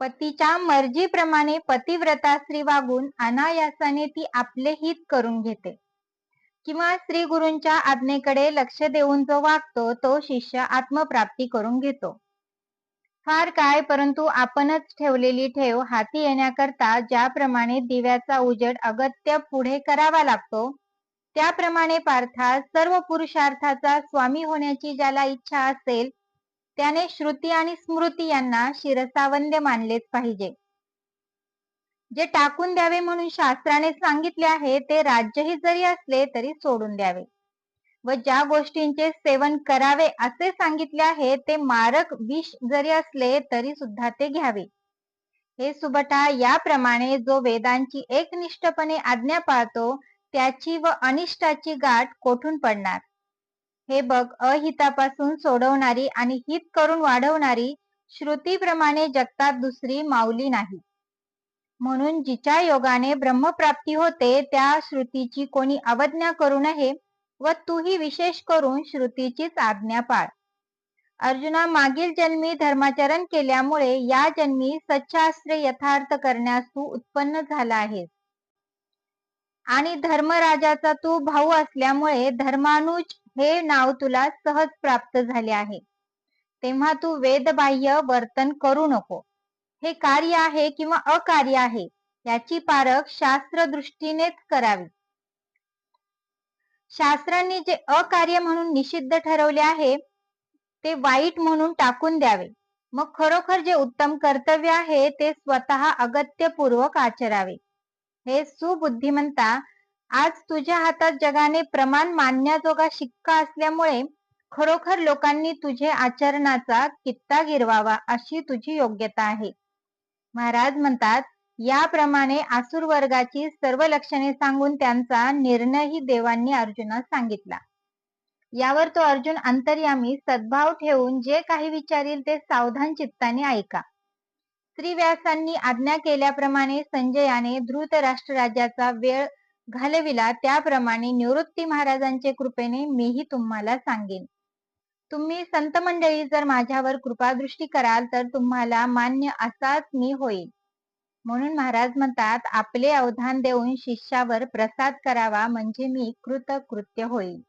पतीच्या मर्जीप्रमाणे पतिव्रता स्त्री वागून अनायासाने ती आपले हित करून घेते. किंवा स्त्री गुरूंच्या आज्ञेकडे लक्ष देऊन जो वागतो तो शिष्य आत्मप्राप्ती करून घेतो. फार काय परंतु आपणच ठेवलेली ठेव हाती येण्याकरता ज्याप्रमाणे दिव्याचा उजेड अगत्य पुढे करावा लागतो त्याप्रमाणे पार्थास सर्व पुरुषार्थाचा स्वामी होण्याची ज्याला इच्छा असेल त्याने श्रुती आणि स्मृती यांना शिरसावंद्य मानलेच पाहिजे. जे टाकून द्यावे म्हणून शास्त्राने सांगितले आहे ते राज्यही जरी असले तरी सोडून द्यावे. व ज्या गोष्टींचे सेवन करावे असे सांगितले आहे ते मारक विष जरी असले तरी सुद्धा ते घ्यावे. हे सुबटा याप्रमाणे जो वेदांची एकनिष्ठपणे आज्ञा पाळतो त्याची व अनिष्टाची गाठ कोठून पडणार? हे बघ अहितापासून सोडवणारी आणि हित करून वाढवणारी श्रुतीप्रमाणे जगतात दुसरी माऊली नाही. म्हणून जिच्या योगाने ब्रह्मप्राप्ती होते त्या श्रुतीची कोणी अवज्ञा करू नये व तूही विशेष करून श्रुतीचीच आज्ञा पाळ. अर्जुना मागील जन्मी धर्माचरण केल्यामुळे या जन्मी सच्चास्त्र यथार्थ करण्यास तू उत्पन्न झाला आहेस. आणि धर्मराजाचा तू भाऊ असल्यामुळे धर्मानुज हे नाव तुला सहज प्राप्त झाले आहे. तेव्हा तू वेदबाह्य वर्तन करू नको. हे कार्य आहे किंवा अकार्य आहे याची पारख शास्त्र दृष्टीनेच करावी. शास्त्रांनी जे अकार्य म्हणून निषिद्ध ठरवले आहे ते वाईट म्हणून टाकून द्यावे. मग खरोखर जे उत्तम कर्तव्य आहे ते स्वतः अगत्यपूर्वक आचरावे. हे सुबुद्धिमंता आज तुझ्या हातात जगाने प्रमाण मानण्याजोगा शिक्का असल्यामुळे खरोखर लोकांनी तुझे आचरणाचा कित्ता गिरवावा अशी तुझी योग्यता आहे. महाराज म्हणतात याप्रमाणे आसुर वर्गाची सर्व लक्षणे सांगून त्यांचा निर्णयही देवांनी अर्जुनास सांगितला. यावर तो अर्जुन अंतर्यामी सद्भाव ठेवून जे काही विचारील ते सावधान चित्ताने ऐका. श्रीव्यासांनी आज्ञा केल्याप्रमाणे संजयाने धृत राष्ट्र राज्याचा वेळ घालविला त्याप्रमाणे निवृत्ती महाराजांचे कृपेने मीही तुम्हाला सांगेन. तुम्ही संत मंडळी जर माझ्यावर कृपादृष्टी कराल तर तुम्हाला मान्य असाच मी होईल म्हणून महाराज म्हणतात आपले अवधान देऊन शिष्यावर प्रसाद करावा म्हणजे मी कृतकृत्य होईल